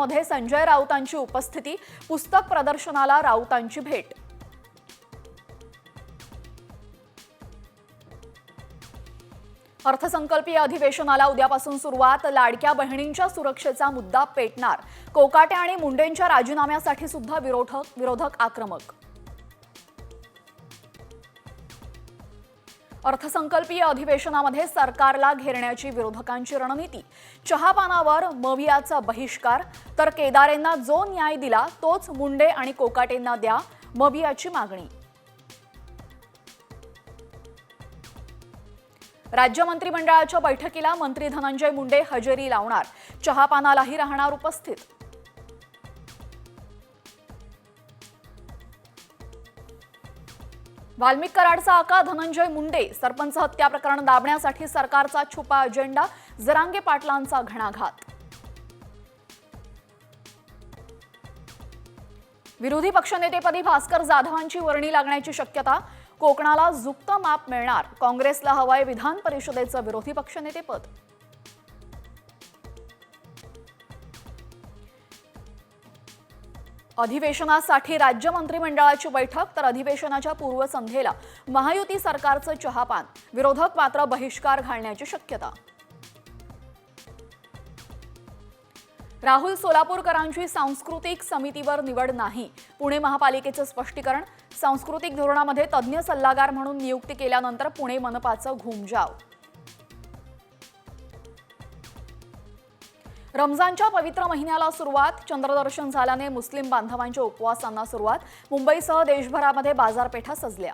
अधिवेशनामध्ये संजय राऊतांची उपस्थिती पुस्तक प्रदर्शनाला राऊतांची भेट. अर्थसंकल्पीय अधिवेशनाला उद्यापासून सुरुवात लाडक्या बहिणींच्या सुरक्षेचा मुद्दा पेटणार. कोकाटे आणि मुंडेंच्या राजीनाम्यासाठी सुद्धा विरोधक विरोधक आक्रमक. अर्थसंकल्पीय अधिवेशनामध्ये सरकारला घेरण्याची विरोधकांची रणनीती. चहापानावर मवियाचा बहिष्कार तर केदारेंना जो न्याय दिला तोच मुंडे आणि कोकाटेंना द्या मवियाची मागणी. राज्य मंत्रिमंडळाच्या बैठकीला मंत्री धनंजय मुंडे हजेरी लावणार. चहापानालाही राहणार उपस्थित. वाल्मिक कराडचा आका धनंजय मुंडे सरपंच हत्या प्रकरण दाबण्यासाठी सरकारचा छुपा अजेंडा जरांगे पाटलांचा घणाघात. विरोधी पक्षनेतेपदी भास्कर जाधवांची वर्णी लागण्याची शक्यता कोकणाला जुक्त माप मिळणार. काँग्रेसला हवाय विधान परिषदेचं विरोधी पक्षनेतेपद. अधिवेशनासाठी राज्य मंत्रिमंडळाची बैठक तर अधिवेशनाच्या पूर्वसंध्येला महायुती सरकारचं चहापान. विरोधक मात्र बहिष्कार घालण्याची शक्यता. राहुल सोलापूरकरांची सांस्कृतिक समितीवर निवड नाही. पुणे महापालिकेचं स्पष्टीकरण. सांस्कृतिक धोरणामध्ये तज्ज्ञ सल्लागार म्हणून नियुक्ती केल्यानंतर पुणे मनपाचं घुमजाव. रमजानच्या पवित्र महिन्याला सुरुवात चंद्रदर्शन झाल्याने मुस्लिम बांधवांच्या उपवासांना सुरुवात मुंबईसह देशभरामध्ये बाजारपेठा सजल्या.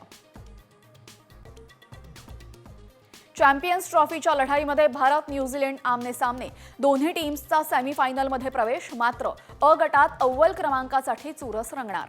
चॅम्पियन्स ट्रॉफीच्या लढाईमध्ये भारत न्यूझीलंड आमने सामने. दोन्ही टीम्सचा सेमीफायनलमध्ये प्रवेश मात्र अ गटात अव्वल क्रमांकासाठी चुरस रंगणार.